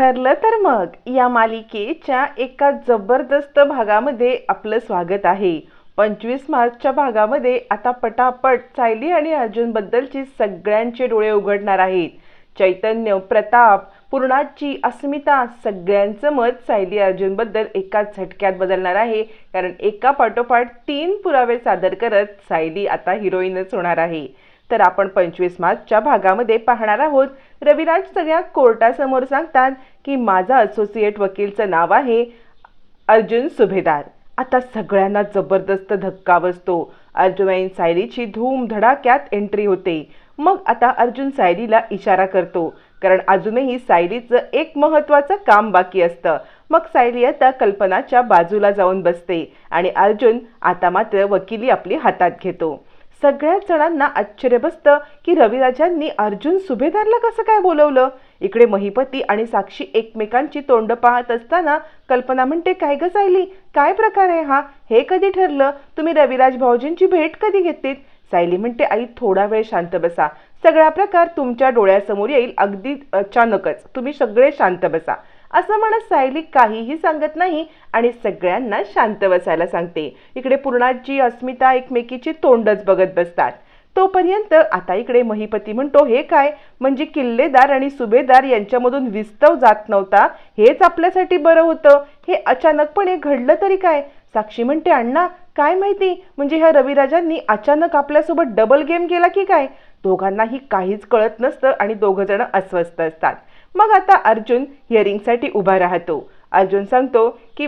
ठरलं तर मग या मालिकेच्या एका जबरदस्त भागामध्ये आपलं स्वागत आहे. पंचवीस मार्चच्या भागामध्ये आता पटापट सायली आणि अर्जुनबद्दलची सगळ्यांचे डोळे उघडणार आहेत. चैतन्य प्रताप पूर्णाची अस्मिता सगळ्यांचं मत सायली अर्जुनबद्दल एकाच झटक्यात बदलणार आहे. कारण एका पाठोपाठ तीन पुरावे सादर करत सायली आता हिरोईनच होणार आहे. तर आपण पंचवीस मार्चच्या भागामध्ये पाहणार आहोत. रविराज सगळ्या कोर्टासमोर सांगतात की माझा असोसिएट वकीलचं नाव आहे अर्जुन सुभेदार. आता सगळ्यांना जबरदस्त धक्का बसतो. अर्जुन सायरीची सायलीची धूम धडाक्यात एंट्री होते. मग आता अर्जुन सायलीला इशारा करतो. कारण अजूनही सायलीचं एक महत्त्वाचं काम बाकी असतं. मग सायली आता कल्पनाच्या बाजूला जाऊन बसते आणि अर्जुन आता मात्र वकिली आपली हातात घेतो. सगळ्याच जणांना आश्चर्य बसतं की रविराजांनी अर्जुन सुभेदारला कसं काय बोलवलं? इकडे महिपती आणि साक्षी एकमेकांची तोंड पाहत असताना कल्पना म्हणते काय ग सायली? काय प्रकार आहे हा? हे कधी ठरलं? तुम्ही रविराज भाऊजींची भेट कधी घेतलीत? सायली म्हणते आई थोडा वेळ शांत बसा. सगळा प्रकार तुमच्या डोळ्यासमोर येईल. अगदी अचानकच. तुम्ही सगळे शांत बसा. असं म्हणत सायली काहीही सांगत नाही आणि सगळ्यांना शांत बसायला सांगते. इकडे पूर्णाची अस्मिता एकमेकीची तोंडच बघत बसतात. तोपर्यंत आता इकडे महिपती म्हणतो हे काय? म्हणजे किल्लेदार आणि सुभेदार यांच्यामधून विस्तव जात नव्हता? हेच आपल्यासाठी बरं होतं? हे अचानकपणे घडलं तरी काय? साक्षी म्हणते अण्णा काय माहिती? म्हणजे ह्या रविराजांनी अचानक आपल्यासोबत डबल गेम केला की काय? दोघांनाही काहीच कळत नसतं आणि दोघं जण अस्वस्थ असतात. मग आता अर्जुन हिअरिंगसाठी उभा राहतो. अर्जुन सांगतो की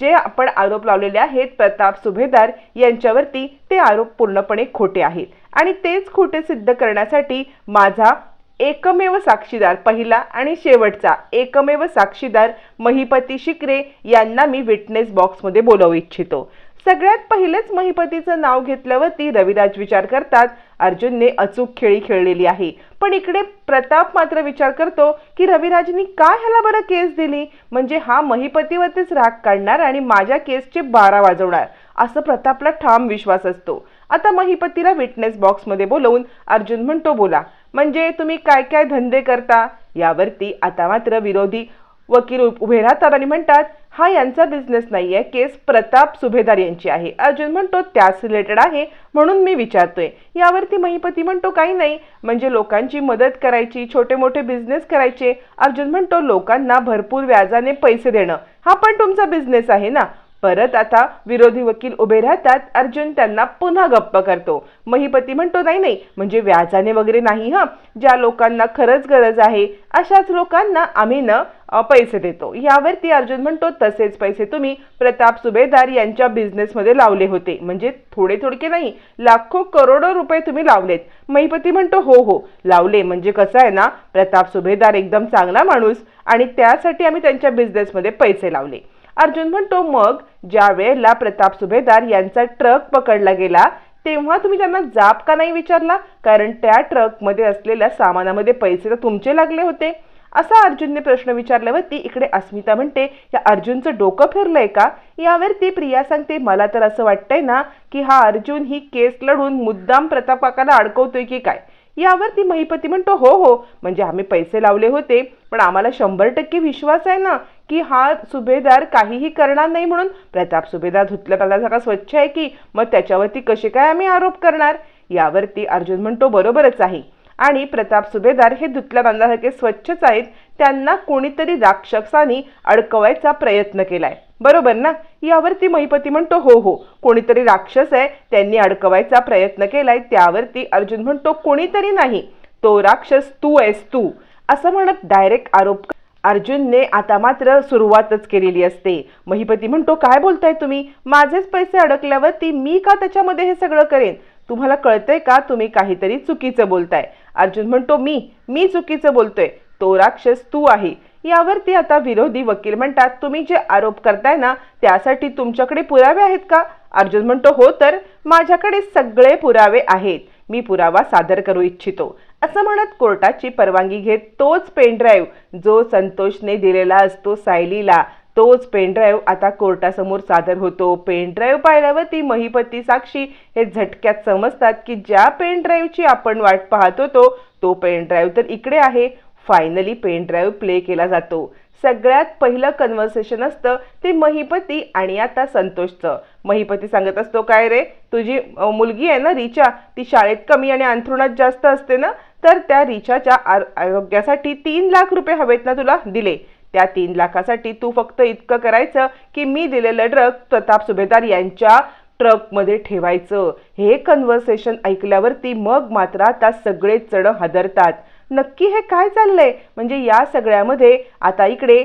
जे आपण आरोप लावलेले आहेत प्रताप सुभेदार यांच्यावरती ते आरोप पूर्णपणे खोटे आहेत. आणि तेच खोटे सिद्ध करण्यासाठी माझा एकमेव साक्षीदार पहिला आणि शेवटचा एकमेव साक्षीदार महिपती शिकरे यांना मी विटनेस बॉक्समध्ये बोलवू इच्छितो. सगळ्यात पहिलेच महिपतीचं नाव घेतल्यावरती रविराज विचार करतात अर्जुनने अचूक खेळी खेळलेली आहे. पण इकडे प्रताप मात्र विचार करतो की रविराजनी काय ह्याला बरं केस दिली? म्हणजे हा महिपतीवरतीच राग काढणार आणि माझ्या केसचे बारा वाजवणार असं प्रतापला ठाम विश्वास असतो. आता महिपतीला विटनेस बॉक्समध्ये बोलवून अर्जुन म्हणतो बोला म्हणजे तुम्ही काय काय धंदे करता? यावरती आता मात्र विरोधी वकील उभे राहतात आणि म्हणतात हा यांचा बिझनेस नाही आहे केस प्रताप सुभेदार यांची आहे. अर्जुन म्हणतो त्याच रिलेटेड आहे म्हणून मी विचारतोय. यावरती महिपती म्हणतो काही नाही. म्हणजे लोकांची मदत करायची छोटे मोठे बिझनेस करायचे. अर्जुन म्हणतो लोकांना भरपूर व्याजाने पैसे देणं. हा पण तुमचा बिझनेस आहे ना. परत आता विरोधी वकील उभे राहतात. अर्जुन त्यांना पुन्हा गप्प करतो. महिपती म्हणतो नाही नाही म्हणजे व्याजाने वगैरे नाही हा. ज्या लोकांना खरंच गरज आहे अशाच लोकांना आम्ही न पैसे देतो. यावरती अर्जुन म्हणतो तसेच पैसे तुम्ही प्रताप सुभेदार यांच्या बिझनेसमध्ये लावले होते. म्हणजे थोडे थोडके नाही लाखो करोडो रुपये तुम्ही लावलेत. महिपती म्हणतो हो हो लावले. म्हणजे कसं आहे ना प्रताप सुभेदार एकदम चांगला माणूस आणि त्यासाठी आम्ही त्यांच्या बिझनेसमध्ये पैसे लावले. अर्जुन म्हणतो मग ज्या वेळेला प्रताप सुभेदार यांचा ट्रक पकडला गेला तेव्हा तुम्ही त्यांना जाब का नाही विचारला? कारण त्या ट्रकमध्ये असलेल्या सामानामध्ये पैसे तर तुमचे लागले होते. असा अर्जुनने प्रश्न विचारल्यावरती इकडे अस्मिता म्हणते या अर्जुनचं डोकं फिरलंय का? यावरती प्रिया सांगते मला तर असं वाटतंय ना की हा अर्जुन ही केस लढून मुद्दाम प्रताप काकाला अडकवतोय की काय? यावरती महिपती म्हणतो हो हो म्हणजे आम्ही पैसे लावले होते पण आम्हाला शंभर टक्के विश्वास आहे ना की हा सुभेदार काहीही करणार नाही म्हणून प्रताप सुभेदार धुतल्या पाण्यासारखा स्वच्छ आहे की? मग त्याच्यावरती कसे काय आम्ही आरोप करणार? यावरती अर्जुन म्हणतो बरोबरच आहे. आणि प्रताप सुभेदार हे धुतल्या बांधासारखे स्वच्छच आहेत. त्यांना कोणीतरी राक्षसानी अडकवायचा प्रयत्न केलाय. बरोबर ना? यावरती महिपती म्हणतो हो हो कोणीतरी राक्षस आहे त्यांनी अडकवायचा प्रयत्न केलाय. त्यावरती अर्जुन म्हणतो कोणीतरी नाही. तो राक्षस तू आहेस तू. असं म्हणत डायरेक्ट आरोप अर्जुनने आता मात्र सुरुवातच केलेली असते. महिपती म्हणतो काय बोलताय तुम्ही? माझेच पैसे अडकल्यावरती मी का त्याच्यामध्ये हे सगळं करेन? तुम्हाला कळतंय का तुम्ही काहीतरी चुकीचं बोलताय? अर्जुन म्हणतो मी मी चुकीचं बोलतोय. तो राक्षस तू आहे. यावरती आता विरोधी वकील म्हणतात तुम्ही जे आरोप करताय ना त्यासाठी तुमच्याकडे पुरावे आहेत का? अर्जुन म्हणतो हो तर माझ्याकडे सगळे पुरावे आहेत. मी पुरावा सादर करू इच्छितो. असं म्हणत कोर्टाची परवानगी घेत तोच पेनड्राईव्ह जो संतोषने दिलेला असतो सायलीला तोच पेनड्राईव्ह आता कोर्टासमोर सादर होतो. पेनड्राईव्ह पाहिल्यावर ती महिपती साक्षी हे झटक्यात समजतात की ज्या पेनड्राईव्हची आपण वाट पाहत होतो तो पेनड्राईव्ह तर इकडे आहे. फायनली पेनड्राईव्ह प्ले केला जातो. सगळ्यात पहिलं कन्व्हर्सेशन असतं ते महिपती आणि आता संतोषचं. महिपती सांगत असतो काय रे तुझी मुलगी आहे ना रिचा? ती शाळेत कमी आणि अंथरुणात जास्त असते ना? तर त्या रिचाच्या आर- आरोग्यासाठी तीन लाख रुपये हवेत ना तुला दिले. त्या तीन लाखासाठी तू फक्त इतकं करायचं की मी दिलेलं ड्रग प्रताप सुभेदार यांच्या ट्रकमध्ये ठेवायचं. हे कन्व्हर्सेशन ऐकल्यावरती मग मात्र आता सगळे चढ हादरतात. नक्की हे काय चाललंय? म्हणजे या सगळ्यामध्ये आता इकडे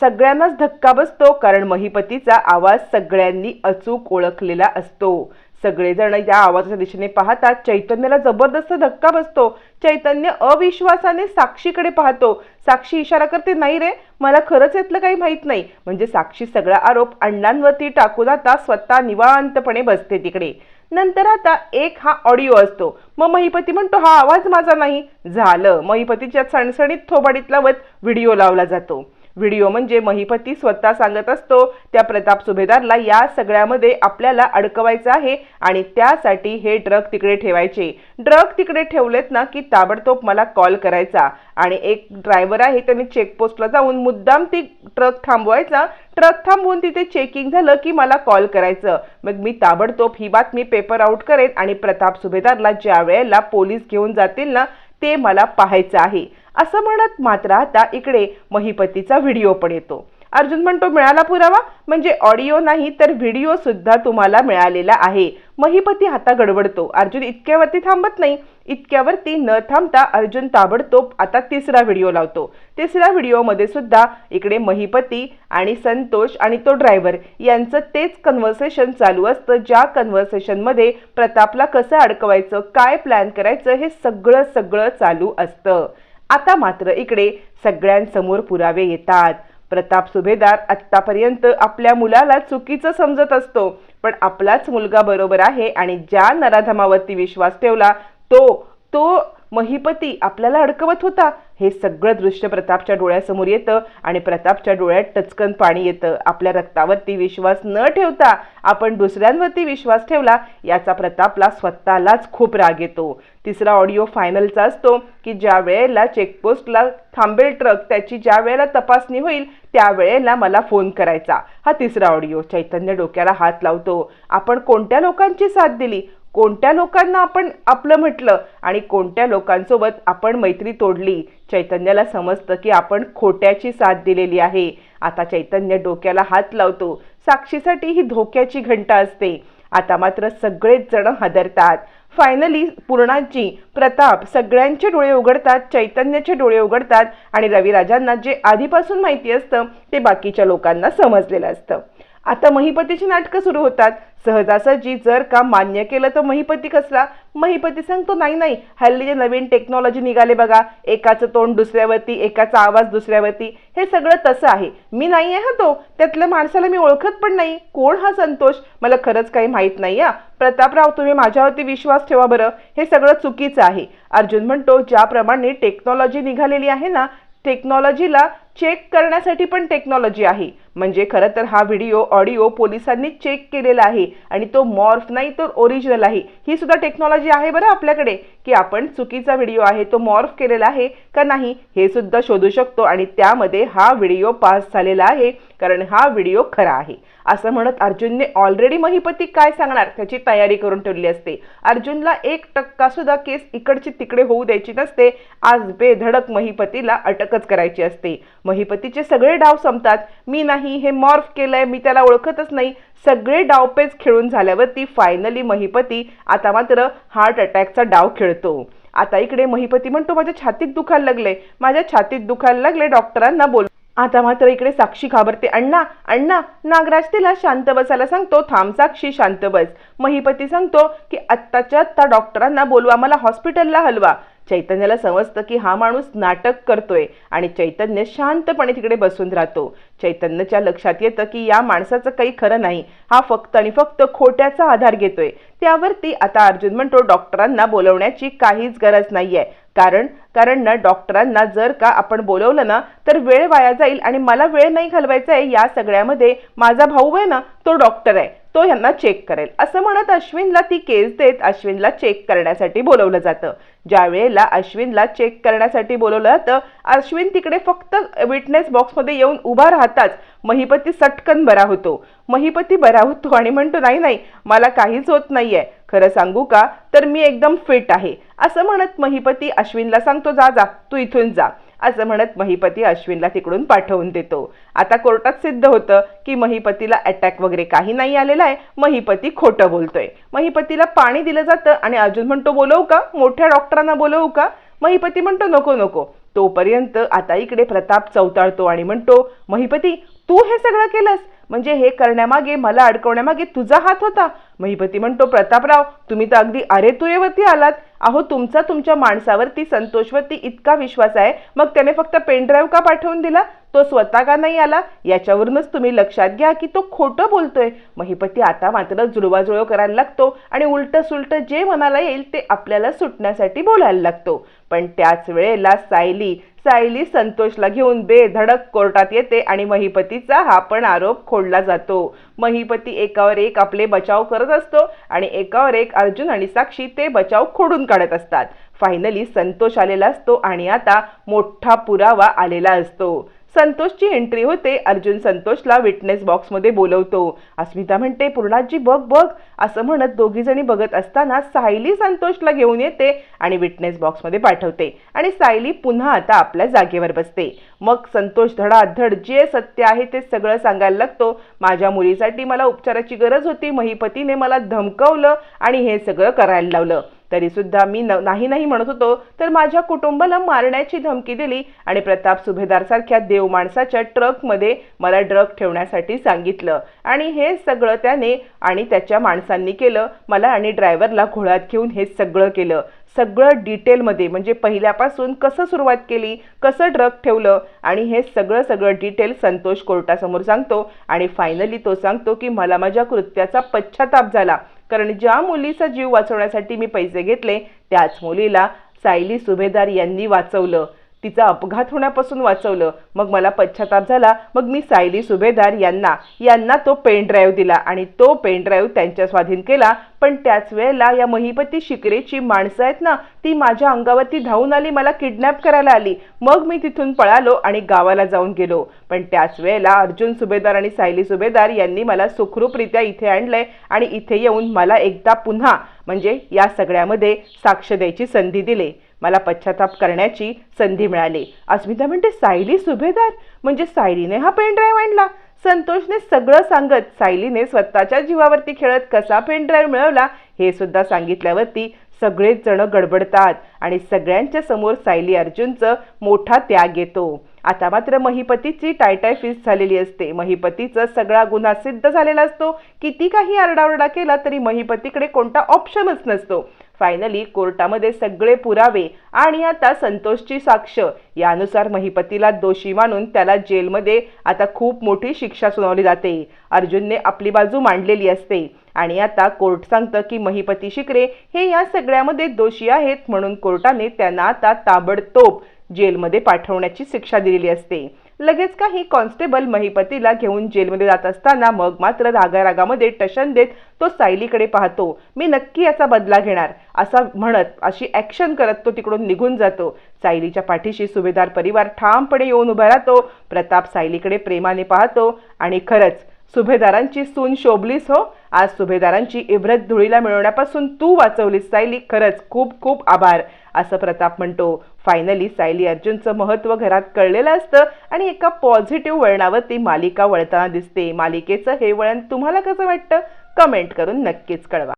सगळ्यांनाच धक्का बसतो कारण महिपतीचा आवाज सगळ्यांनी अचूक ओळखलेला असतो. सगळेजण या आवाजाच्या दिशेने पाहतात. चैतन्याला जबरदस्त धक्का बसतो. चैतन्य अविश्वासाने साक्षीकडे पाहतो. साक्षी इशारा करते नाही रे मला खरंच यातलं काही माहीत नाही. म्हणजे साक्षी सगळा आरोप अण्णांवरती टाकून आता स्वतः निवांतपणे बसते तिकडे. नंतर आता एक हा ऑडिओ असतो. मग महिपती म्हणतो हा आवाज माझा नाही. झालं. महिपतीच्या सणसणीत थोबाडीत लावत व्हिडिओ लावला जातो. व्हिडिओ म्हणजे महिपती स्वतः सांगत असतो. त्या प्रताप सुभेदारला या सगळ्यामध्ये आपल्याला अडकवायचं आहे आणि त्यासाठी हे ड्रग तिकडे ठेवायचे. ड्रग तिकडे ठेवलेत ना की ताबडतोब मला कॉल करायचा. आणि एक ड्रायव्हर आहे त्याने चेकपोस्टला जाऊन मुद्दाम ती ट्रक थांबवायचा. ट्रक थांबवून तिथे चेकिंग झालं की मला कॉल करायचं. मग मी ताबडतोब ही बातमी पेपर आउट करेन आणि प्रताप सुभेदारला ज्या वेळेला पोलीस घेऊन जातील ना ते मला पाहायचं आहे. असं म्हणत मात्र आता इकडे महिपतीचा व्हिडिओ पण येतो. अर्जुन म्हणतो मिळाला पुरावा? म्हणजे ऑडिओ नाही तर व्हिडिओ सुद्धा तुम्हाला मिळालेला आहे. महिपती हाता गडबडतो. अर्जुन इतक्यावरती थांबत नाही. इतक्यावरती न थांबता अर्जुन ताबडतोब आता तिसरा व्हिडिओ लावतो. तिसऱ्या व्हिडिओमध्ये सुद्धा इकडे महिपती आणि संतोष आणि तो ड्रायव्हर यांचं तेच कन्व्हर्सेशन चालू असतं. ज्या कन्व्हर्सेशनमध्ये प्रतापला कसं अडकवायचं काय प्लॅन करायचं हे सगळं सगळं चालू असतं. आता मात्र इकडे सगळ्यांसमोर पुरावे येतात. प्रताप सुभेदार आत्तापर्यंत आपल्या मुलाला चुकीचं समजत असतो पण आपलाच मुलगा बरोबर आहे आणि ज्या नराधमावरती विश्वास ठेवला तो तो महिपती आपल्याला अडकवत होता. हे सगळं दृश्य प्रतापच्या डोळ्यासमोर येतं आणि प्रतापच्या डोळ्यात टचकन पाणी येतं. आपल्या रक्तावरती विश्वास न ठेवता आपण दुसऱ्यांवरती विश्वास ठेवला याचा प्रतापला स्वतःलाच खूप राग येतो. तिसरा ऑडिओ फायनलचा असतो की ज्या वेळेला चेकपोस्टला थांबेल ट्रक त्याची ज्या वेळेला तपासणी होईल त्यावेळेला मला फोन करायचा. हा तिसरा ऑडिओ. चैतन्य डोक्याला हात लावतो. आपण कोणत्या लोकांची साथ दिली? कोणत्या लोकांना आपण आपलं म्हटलं? आणि कोणत्या लोकांसोबत आपण मैत्री तोडली? चैतन्याला समजतं की आपण खोट्याची साथ दिलेली आहे. आता चैतन्य डोक्याला हात लावतो. साक्षीसाठी ही धोक्याची घंटा असते. आता मात्र सगळेच जण हादरतात. फायनली पूर्णाजी प्रताप सगळ्यांचे डोळे उघडतात चैतन्याचे डोळे उघडतात आणि रविराजांना जे आधीपासून माहिती असतं ते बाकीच्या लोकांना समजलेलं असतं. आता महिपतीची नाटकं सुरू होतात. सहजासहजी जर का मान्य केलं तर महिपती कसला? महिपती सांगतो नाही नाही हल्ली जे नवीन टेक्नॉलॉजी निघाले बघा एकाचं तोंड दुसऱ्यावरती एकाचा आवाज दुसऱ्यावरती हे सगळं तसं आहे. मी नाही आहे हा तो. त्यातल्या माणसाला मी ओळखत पण नाही. कोण हा संतोष? मला खरंच काही माहीत नाही या प्रतापराव तुम्ही माझ्यावरती विश्वास ठेवा बरं. हे सगळं चुकीचं आहे. अर्जुन म्हणतो ज्याप्रमाणे टेक्नॉलॉजी निघालेली आहे ना टेक्नॉलॉजीला चेक करण्यासाठी पण टेक्नॉलॉजी आहे. म्हणजे खरं तर हा व्हिडिओ ऑडिओ पोलिसांनी चेक केलेला आहे आणि तो मॉर्फ नाही तर ओरिजिनल आहे. ही सुद्धा टेक्नॉलॉजी आहे बरं आपल्याकडे की आपण चुकीचा व्हिडिओ आहे तो मॉर्फ केलेला आहे का नाही हे सुद्धा शोधू शकतो आणि त्यामध्ये हा व्हिडिओ पास झालेला आहे कारण हा व्हिडिओ खरा आहे. असं म्हणत अर्जुनने ऑलरेडी महिपती काय सांगणार त्याची तयारी करून ठेवली असते. अर्जुनला एक टक्का सुद्धा केस इकडची तिकडे होऊ द्यायची नसते आज बेधडक महिपतीला अटकच करायची असते. महिपतीचे सगळे डाव संपतात मी नाही हे मॉर्फ केलंय मी त्याला ओळखतच नाही. सगळे डावपेच खेळून झाल्यावरती फायनली महिपती आता मात्र हार्ट अटॅकचा डाव खेळतो. आता इकडे महिपती म्हणतो माझ्या छातीत दुखायला लागले माझ्या छातीत दुखायला लागले डॉक्टरांना बोल. आता मात्र इकडे साक्षी घाबरते. अण्णा अण्णा नागराज तिला शांत बसायला सांगतो. थांब साक्षी शांत बस. महिपती सांगतो की आत्ताच्या आत्ता डॉक्टरांना बोलवा मला हॉस्पिटलला हलवा. चैतन्याला समजतं की हा माणूस नाटक करतोय आणि चैतन्य शांतपणे तिकडे बसून राहतो. चैतन्यच्या लक्षात येतं की या माणसाचं काही खरं नाही. हा फक्त आणि फक्त खोट्याचा आधार घेतोय. त्यावरती आता अर्जुन म्हणतो डॉक्टरांना बोलवण्याची काहीच गरज नाही आहे कारण कारण ना डॉक्टरांना जर का आपण बोलवलं ना तर वेळ वाया जाईल आणि मला वेळ नाही घालवायचा आहे. या सगळ्यामध्ये माझा भाऊ आहे ना तो डॉक्टर आहे. तो यांना चेक करेल. असं म्हणत अश्विनला ती केस देत अश्विनला चेक करण्यासाठी बोलवलं जातं. ज्या वेळेला अश्विनला चेक करण्यासाठी बोलवलं जातं अश्विन तिकडे फक्त विटनेस बॉक्समध्ये येऊन उभा राहताच महिपती सटकन बरा होतो. महिपती बरा होतो आणि म्हणतो नाही नाही मला काहीच होत नाहीये. खरं सांगू का? तर मी एकदम फिट आहे. असं म्हणत महिपती अश्विनला सांगतो जा जा तू इथून जा. असं म्हणत महिपती अश्विनला तिकडून पाठवून देतो. आता कोर्टात सिद्ध होतं की महिपतीला अटॅक वगैरे काही नाही आलेला आहे. महिपती खोटं बोलतोय. महिपतीला पाणी दिलं जातं आणि अजून म्हणतो बोलवू का? मोठ्या डॉक्टरांना बोलवू का? महिपती म्हणतो नको नको. तोपर्यंत आता इकडे प्रताप चौताळतो आणि म्हणतो महिपती तू हे सगळं केलंस? म्हणजे हे करण्यामागे मला अडकवण्यामागे तुझा हात होता. महिपती म्हणतो प्रतापराव तुम्ही तर अगदी अरे तुयेवरती आलात. अहो तुमचा तुमच्या माणसावरती संतोषवरती इतका विश्वास आहे. मग त्याने फक्त पेनड्राईव्ह का पाठवून दिला? तो स्वतः का नाही आला याच्यावरूनच तुम्ही लक्षात घ्या की तो खोटं बोलतोय. महिपती आता मात्र जुळवाजुळव करायला लागतो आणि उलट सुलट जे मनाला येईल ते आपल्याला सुटण्यासाठी बोलायला लागतो. पण त्याच वेळेला सायली सायली संतोषला घेऊन बेधडक कोर्टात येते आणि महिपतीचा हा पण आरोप खोडला जातो. महिपती एकावर एक आपले बचाव करत असतो आणि एकावर एक अर्जुन आणि साक्षी ते बचाव खोडून काढत असतात. फायनली संतोष आलेला असतो आणि आता मोठा पुरावा आलेला असतो. संतोषची एंट्री होते. अर्जुन संतोषला विटनेस बॉक्समध्ये बोलवतो. अस्मिता म्हणते पूर्णाजी बघ बघ. असं म्हणत दोघी जणी बघत असताना सायली संतोषला घेऊन येते आणि विटनेस बॉक्समध्ये पाठवते. आणि सायली पुन्हा आता आपल्या जागेवर बसते. मग संतोष धडाधड जे सत्य आहे ते सगळं सांगायला लागतो. माझ्या मुलीसाठी मला उपचाराची गरज होती. महिपतीने मला धमकवलं आणि हे सगळं करायला लावलं. तरी सुद्धा मी न नाही नाही म्हणत होतो तर माझ्या कुटुंबाला मारण्याची धमकी दिली आणि प्रताप सुभेदार सारख्या देव माणसाच्या ट्रकमध्ये मला ड्रग ठेवण्यासाठी सांगितलं. आणि हे सगळं त्याने आणि त्याच्या माणसांनी केलं. मला आणि ड्रायव्हरला घोळात घेऊन हे सगळं केलं. सगळं डिटेलमध्ये म्हणजे पहिल्यापासून कसं सुरुवात केली कसं ड्रग ठेवलं आणि हे सगळं सगळं डिटेल संतोष कोर्टासमोर सांगतो. आणि फायनली तो सांगतो की मला माझ्या कृत्याचा पश्चाताप झाला. कारण ज्या मुलीचा जीव वाचवण्यासाठी मी पैसे घेतले त्याच मुलीला सायली सुभेदार यांनी वाचवलं. तिचा अपघात होण्यापासून वाचवलं. मग मला पश्चाताप झाला. मग मी सायली सुभेदार यांना यांना तो पेन ड्राईव्ह दिला आणि तो पेन ड्राईव्ह त्यांच्या स्वाधीन केला. पण त्याच वेळेला या महिपती शिकरेची माणसं आहेत ना ती माझ्या अंगावरती धावून आली मला किडनॅप करायला आली. मग मी तिथून पळालो आणि गावाला जाऊन गेलो. पण त्याच वेळेला अर्जुन सुभेदार आणि सायली सुभेदार यांनी मला सुखरूपरित्या इथे आणलंय आणि इथे येऊन मला एकदा पुन्हा म्हणजे या सगळ्यामध्ये साक्ष द्यायची संधी दिली. मला पश्चाताप करण्याची संधी मिळाली. अस्मिता म्हणते सायली सुभेदार? म्हणजे सायलीने हा पेन ड्राईव्ह आणला. संतोषने सगळं सांगत सायलीने स्वतःच्या जीवावरती खेळत कसा पेन ड्राईव्ह मिळवला हे सुद्धा सांगितल्यावरती सगळेच जण गडबडतात आणि सगळ्यांच्या समोर सायली अर्जुनचं मोठा त्याग येतो. आता मात्र महिपतीची टायटायफिस झालेली असते. महिपतीचा सगळा गुन्हा सिद्ध झालेला असतो. किती काही आरडाओरडा केला तरी महिपतीकडे कोणता ऑप्शनच नसतो. फायनली कोर्टामध्ये सगळे पुरावे आणि आता संतोषची साक्ष. यानुसार महिपतीला दोषी मानून त्याला जेलमध्ये आता खूप मोठी शिक्षा सुनावली जाते. अर्जुनने आपली बाजू मांडलेली असते. आणि आता कोर्ट सांगतं की महिपती शिकरे हे या सगळ्यामध्ये दोषी आहेत म्हणून कोर्टाने त्यांना आता ताबडतोब जेलमध्ये पाठवण्याची शिक्षा दिलेली असते. लगेच काही कॉन्स्टेबल महिपतीला घेऊन जेलमध्ये जात असताना मग मात्र रागारागामध्ये टशन देत तो सायलीकडे पाहतो मी नक्की याचा बदला घेणार असा म्हणत अशी ॲक्शन करत तो तिकडून निघून जातो. सायलीच्या पाठीशी सुभेदार परिवार ठामपणे येऊन उभा राहतो. प्रताप सायलीकडे प्रेमाने पाहतो आणि खरंच सुभेदारांची सून शोभलीस हो. आज सुभेदारांची इब्रत धुळीला मिळवण्यापासून तू वाचवलीस सायली. खरंच खूप खूप आभार. असं प्रताप म्हणतो. फायनली सायली अर्जुनचं महत्त्व घरात कळलेलं असतं आणि एका पॉझिटिव्ह वळणावर ती मालिका वळताना दिसते. मालिकेचं हे वळण तुम्हाला कसं वाटतं? कमेंट करून नक्कीच कळवा.